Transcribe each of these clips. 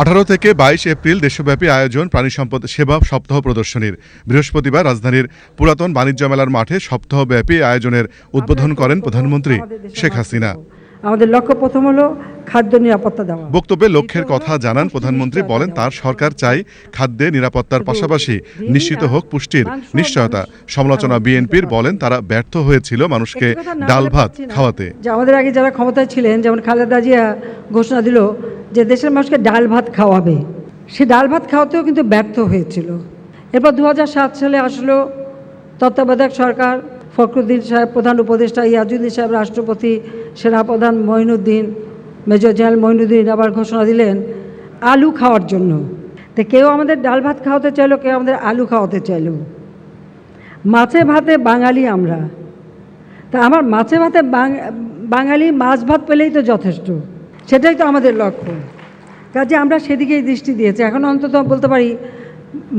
আঠারো থেকে বাইশ এপ্রিল দেশব্যাপী আয়োজন প্রাণী সম্পদ সেবা সপ্তাহ প্রদর্শনীর। বৃহস্পতিবার রাজধানীর পুরাতন বাণিজ্য মেলার মাঠে সপ্তাহব্যাপী আয়োজনের উদ্বোধন করেন প্রধানমন্ত্রী শেখ হাসিনা। আমাদের লক্ষ্য প্রথম হলো খাদ্য নিরাপত্তা দেওয়া। বক্তব্যে লক্ষ্যের কথা জানান প্রধানমন্ত্রী বলেন তার সরকার চাই খাদ্যে নিরাপত্তার পাশাপাশি নিশ্চিত হোক পুষ্টির নিশ্চয়তা। সমালোচনা বিএনপির বলেন তারা ব্যর্থ হয়েছিল মানুষকে ডাল ভাত খাওয়াতে। যে আমাদের আগে যারা ক্ষমতায় ছিলেন যেমন খালেদা জিয়া ঘোষণা দিল যে দেশের মানুষকে ডাল ভাত খাওয়াবে, সে ডাল ভাত খাওয়াতেও কিন্তু ব্যর্থ হয়েছিল। এরপর দু হাজার সাত সালে আসলো তত্ত্বাবধায়ক সরকার, ফখরুদ্দিন সাহেব প্রধান উপদেষ্টা, ইয়াজুদ্দিন সাহেব রাষ্ট্রপতি, সেনাপ্রধান মঈনুদ্দিন, মেজর জেনারেল মঈনুদ্দিন আবার ঘোষণা দিলেন আলু খাওয়ার জন্য। তো কেউ আমাদের ডাল ভাত খাওয়াতে চাইলো, কেউ আমাদের আলু খাওয়াতে চাইলো। মাছে ভাতে বাঙালি আমরা। তা আমার মাছে ভাতে বাঙালি মাছ ভাত পেলেই তো যথেষ্ট। সেটাই তো আমাদের লক্ষ্য। কাজে আমরা সেদিকেই দৃষ্টি দিয়েছি। এখন অন্তত বলতে পারি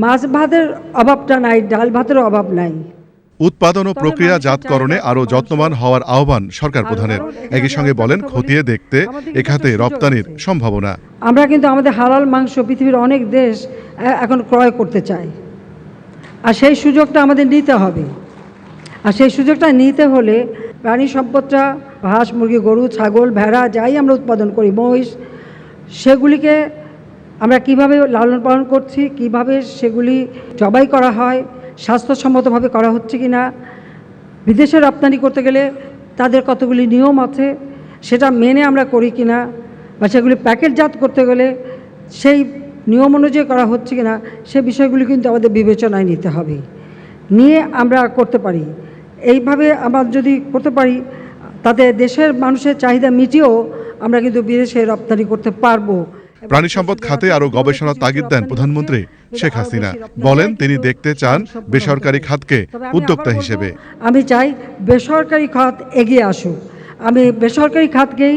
মাছ ভাতের অভাবটা নাই ডাল ভাতেরও অভাব নাই। উৎপাদন ও প্রক্রিয়াজাতকরণে আরও যত্নবান হওয়ার আহ্বান সরকার প্রধানের। একই সঙ্গে বলেন খতিয়ে দেখতে এখাতে রপ্তানির সম্ভাবনা। আমরা কিন্তু আমাদের হালাল মাংস পৃথিবীর অনেক দেশ এখন ক্রয় করতে চাই আর সেই সুযোগটা আমাদের নিতে হবে। আর সেই সুযোগটা নিতে হলে প্রাণী সম্পদটা হাঁস মুরগি গরু ছাগল ভেড়া যাই আমরা উৎপাদন করি মহিষ সেগুলিকে আমরা কীভাবে লালন পালন করছি, কীভাবে সেগুলি জবাই করা হয়, স্বাস্থ্যসম্মতভাবে করা হচ্ছে কি না বিদেশে রপ্তানি করতে গেলে তাদের কতগুলি নিয়ম আছে, সেটা মেনে আমরা করি কি না বা সেগুলি প্যাকেটজাত করতে গেলে সেই নিয়ম অনুযায়ী করা হচ্ছে কি না সে বিষয়গুলি কিন্তু আমাদের বিবেচনায় নিতে হবে। নিয়ে আমরা করতে পারি। এইভাবে আমরা যদি করতে পারি, তাতে দেশের মানুষের চাহিদা মিটিয়েও আমরা কিন্তু বিদেশে রপ্তানি করতে পারব। প্রাণী সম্পদ খাতে আরও গবেষণার তাগিদ দেন প্রধানমন্ত্রী শেখ হাসিনা। বলেন তিনি দেখতে চান বেসরকারি খাতকে উদ্যোক্তা হিসেবে। আমি চাই বেসরকারি খাত এগিয়ে আসুক। আমি বেসরকারি খাতকেই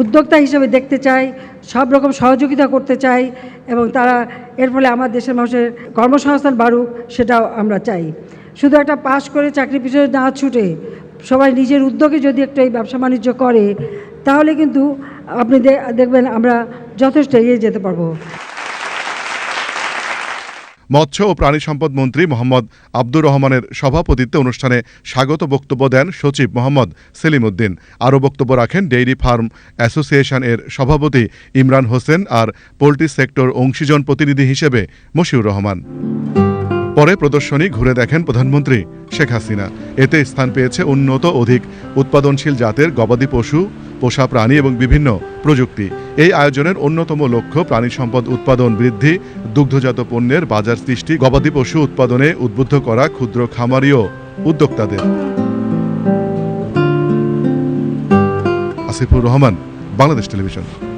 উদ্যোক্তা হিসেবে দেখতে চাই সব রকম সহযোগিতা করতে চাই এবং তারা এর ফলে আমার দেশের মানুষের কর্মসংস্থান বাড়ুক সেটাও আমরা চাই। শুধু একটা পাশ করে চাকরি পিছনে না ছুটে সবাই নিজের উদ্যোগে যদি একটা এই ব্যবসা বাণিজ্য করে তাহলে কিন্তু আপনি দেখবেন আমরা যথেষ্ট এগিয়ে যেতে পারব। মৎস্য ও প্রাণী সম্পদ মন্ত্রী মোহাম্মদ আব্দুর রহমানের সভাপতিত্বে অনুষ্ঠানে স্বাগত বক্তব্য দেন সচিব মোহাম্মদ সেলিম উদ্দিন আরও বক্তব্য রাখেন ডেইরি ফার্ম অ্যাসোসিয়েশন এর সভাপতি ইমরান হোসেন আর পোলট্রি সেক্টর অংশীজন প্রতিনিধি হিসেবে মশিউর রহমান। পরে প্রদর্শনী ঘুরে দেখেন প্রধানমন্ত্রী শেখ হাসিনা। এতে স্থান পেয়েছে উন্নত অধিক উৎপাদনশীল জাতের গবাদি পশু, পোষা প্রাণী এবং বিভিন্ন প্রযুক্তি। এই আয়োজনের অন্যতম লক্ষ্য প্রাণী সম্পদ উৎপাদন বৃদ্ধি, দুগ্ধজাত পণ্যের বাজার সৃষ্টি, গবাদি পশু উৎপাদনে উদ্বুদ্ধ করা ক্ষুদ্র খামারি ও উদ্যোক্তাদের। আসিফুর রহমান, বাংলাদেশ টেলিভিশন।